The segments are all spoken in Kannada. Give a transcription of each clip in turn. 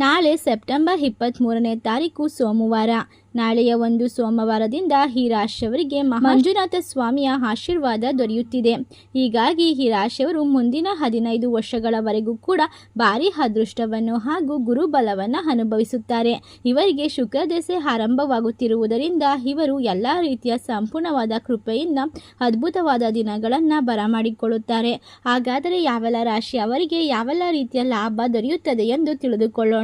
ನಾಳೆ ಸೆಪ್ಟೆಂಬರ್ ಇಪ್ಪತ್ತ್ಮೂರನೇ ತಾರೀಕು ಸೋಮವಾರ. ನಾಳೆಯ ಒಂದು ಸೋಮವಾರದಿಂದ ಈ ರಾಶಿಯವರಿಗೆ ಮಂಜುನಾಥ ಸ್ವಾಮಿಯ ಆಶೀರ್ವಾದ ದೊರೆಯುತ್ತಿದೆ. ಹೀಗಾಗಿ ಈ ರಾಶಿಯವರು ಮುಂದಿನ ಹದಿನೈದು ವರ್ಷಗಳವರೆಗೂ ಕೂಡ ಭಾರಿ ಅದೃಷ್ಟವನ್ನು ಹಾಗೂ ಗುರುಬಲವನ್ನು ಅನುಭವಿಸುತ್ತಾರೆ. ಇವರಿಗೆ ಶುಕ್ರ ದೆಸೆ ಆರಂಭವಾಗುತ್ತಿರುವುದರಿಂದ ಇವರು ಎಲ್ಲ ರೀತಿಯ ಸಂಪೂರ್ಣವಾದ ಕೃಪೆಯಿಂದ ಅದ್ಭುತವಾದ ದಿನಗಳನ್ನು ಬರಮಾಡಿಕೊಳ್ಳುತ್ತಾರೆ. ಹಾಗಾದರೆ ಯಾವೆಲ್ಲ ರಾಶಿ ಅವರಿಗೆ ಯಾವೆಲ್ಲ ರೀತಿಯ ಲಾಭ ದೊರೆಯುತ್ತದೆ ಎಂದು ತಿಳಿದುಕೊಳ್ಳೋಣ.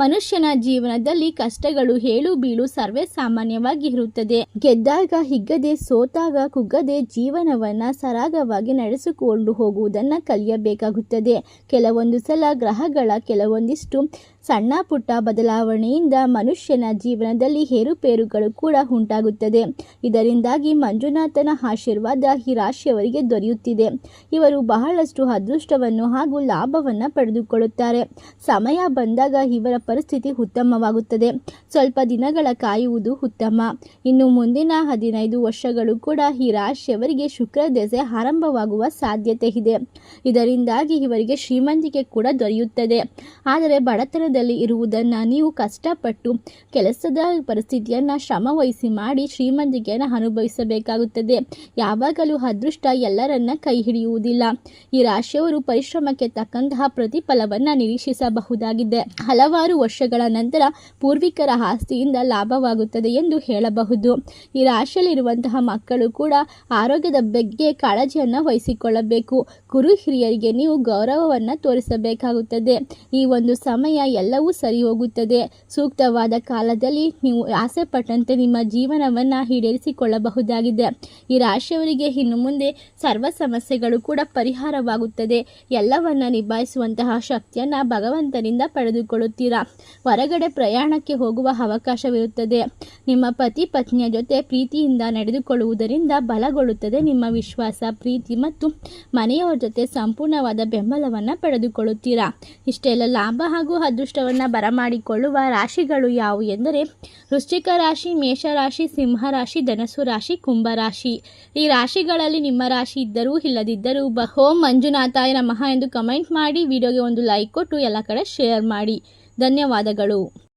ಮನುಷ್ಯನ ಜೀವನದಲ್ಲಿ ಕಷ್ಟಗಳು ಹೇಳು ಬೀಳು ಸರ್ವೇ ಸಾಮಾನ್ಯವಾಗಿ ಇರುತ್ತದೆ. ಗೆದ್ದಾಗ ಹಿಗ್ಗದೆ, ಸೋತಾಗ ಕುಗ್ಗದೆ ಜೀವನವನ್ನ ಸರಾಗವಾಗಿ ನಡೆಸಿಕೊಂಡು ಹೋಗುವುದನ್ನ ಕಲಿಯಬೇಕಾಗುತ್ತದೆ. ಕೆಲವೊಂದು ಸಲ ಗ್ರಹಗಳ ಕೆಲವೊಂದಿಷ್ಟು ಸಣ್ಣ ಪುಟ್ಟ ಬದಲಾವಣೆಯಿಂದ ಮನುಷ್ಯನ ಜೀವನದಲ್ಲಿ ಏರುಪೇರುಗಳು ಕೂಡ ಉಂಟಾಗುತ್ತದೆ. ಇದರಿಂದಾಗಿ ಮಂಜುನಾಥನ ಆಶೀರ್ವಾದ ಈ ದೊರೆಯುತ್ತಿದೆ. ಇವರು ಬಹಳಷ್ಟು ಅದೃಷ್ಟವನ್ನು ಹಾಗೂ ಲಾಭವನ್ನು ಪಡೆದುಕೊಳ್ಳುತ್ತಾರೆ. ಸಮಯ ಬಂದಾಗ ಇವರ ಪರಿಸ್ಥಿತಿ ಉತ್ತಮವಾಗುತ್ತದೆ. ಸ್ವಲ್ಪ ದಿನಗಳ ಕಾಯುವುದು ಉತ್ತಮ. ಇನ್ನು ಮುಂದಿನ ಹದಿನೈದು ವರ್ಷಗಳು ಕೂಡ ಈ ರಾಶಿಯವರಿಗೆ ಶುಕ್ರ ದೆಸೆ ಆರಂಭವಾಗುವ ಸಾಧ್ಯತೆ ಇದೆ. ಇದರಿಂದಾಗಿ ಇವರಿಗೆ ಶ್ರೀಮಂತಿಕೆ ಕೂಡ ದೊರೆಯುತ್ತದೆ. ಆದರೆ ಬಡತನದಲ್ಲಿ ಇರುವುದನ್ನು ನೀವು ಕಷ್ಟಪಟ್ಟು ಕೆಲಸದ ಪರಿಸ್ಥಿತಿಯನ್ನು ಶ್ರಮವಹಿಸಿ ಮಾಡಿ ಶ್ರೀಮಂತಿಕೆಯನ್ನು ಅನುಭವಿಸಬೇಕಾಗುತ್ತದೆ. ಯಾವಾಗಲೂ ಅದೃಷ್ಟ ಎಲ್ಲರನ್ನ ಕೈ ಹಿಡಿಯುವುದಿಲ್ಲ. ಈ ರಾಶಿಯವರು ಪರಿಶ್ರಮಕ್ಕೆ ತಕ್ಕಂತಹ ಪ್ರತಿಫಲವನ್ನು ನಿರೀಕ್ಷಿಸಬಹುದಾಗಿದೆ. ಹಲವಾರು ವರ್ಷಗಳ ನಂತರ ಪೂರ್ವಿಕರ ಆಸ್ತಿಯಿಂದ ಲಾಭವಾಗುತ್ತದೆ ಎಂದು ಹೇಳಬಹುದು. ಈ ರಾಶಿಯಲ್ಲಿರುವಂತಹ ಮಕ್ಕಳು ಕೂಡ ಆರೋಗ್ಯದ ಬಗ್ಗೆ ಕಾಳಜಿಯನ್ನು ವಹಿಸಿಕೊಳ್ಳಬೇಕು. ಗುರು ಹಿರಿಯರಿಗೆ ನೀವು ಗೌರವವನ್ನು ತೋರಿಸಬೇಕಾಗುತ್ತದೆ. ಈ ಒಂದು ಸಮಯ ಎಲ್ಲವೂ ಸರಿ ಹೋಗುತ್ತದೆ ಸೂಕ್ತವಾದ ಕಾಲದಲ್ಲಿ ನೀವು ಆಸೆ ಪಟ್ಟಂತೆ ನಿಮ್ಮ ಜೀವನವನ್ನು ಈಡೇರಿಸಿಕೊಳ್ಳಬಹುದಾಗಿದೆ. ಈ ರಾಶಿಯವರಿಗೆ ಇನ್ನು ಮುಂದೆ ಸರ್ವ ಸಮಸ್ಯೆಗಳು ಕೂಡ ಪರಿಹಾರವಾಗುತ್ತದೆ. ಎಲ್ಲವನ್ನ ನಿಭಾಯಿಸುವಂತಹ ಶಕ್ತಿಯನ್ನು ಭಗವಂತನಿಂದ ಪಡೆದುಕೊಳ್ಳುತ್ತೀರಾ? ಹೊರಗಡೆ ಪ್ರಯಾಣಕ್ಕೆ ಹೋಗುವ ಅವಕಾಶವಿರುತ್ತದೆ. ನಿಮ್ಮ ಪತಿ ಪತ್ನಿಯ ಜೊತೆ ಪ್ರೀತಿಯಿಂದ ನಡೆದುಕೊಳ್ಳುವುದರಿಂದ ಬಲಗೊಳ್ಳುತ್ತದೆ. ನಿಮ್ಮ ವಿಶ್ವಾಸ, ಪ್ರೀತಿ ಮತ್ತು ಮನೆಯವರ ಜೊತೆ ಸಂಪೂರ್ಣವಾದ ಬೆಂಬಲವನ್ನು ಪಡೆದುಕೊಳ್ಳುತ್ತೀರಾ? ಇಷ್ಟೆಲ್ಲ ಲಾಭ ಹಾಗೂ ಅದೃಷ್ಟವನ್ನು ಬರಮಾಡಿಕೊಳ್ಳುವ ರಾಶಿಗಳು ಯಾವುವು ಎಂದರೆ ವೃಶ್ಚಿಕ ರಾಶಿ, ಮೇಷರಾಶಿ, ಸಿಂಹರಾಶಿ ಧನಸು ರಾಶಿ ಕುಂಭರಾಶಿ ಈ ರಾಶಿಗಳಲ್ಲಿ ನಿಮ್ಮ ರಾಶಿ ಇದ್ದರೂ ಇಲ್ಲದಿದ್ದರೂ ಬಹೋಂ ಮಂಜುನಾಥಾಯ ನಮಃ ಎಂದು ಕಮೆಂಟ್ ಮಾಡಿ, ವಿಡಿಯೋಗೆ ಒಂದು ಲೈಕ್ ಕೊಟ್ಟು ಎಲ್ಲ ಕಡೆ ಶೇರ್ ಮಾಡಿ. ಧನ್ಯವಾದಗಳು.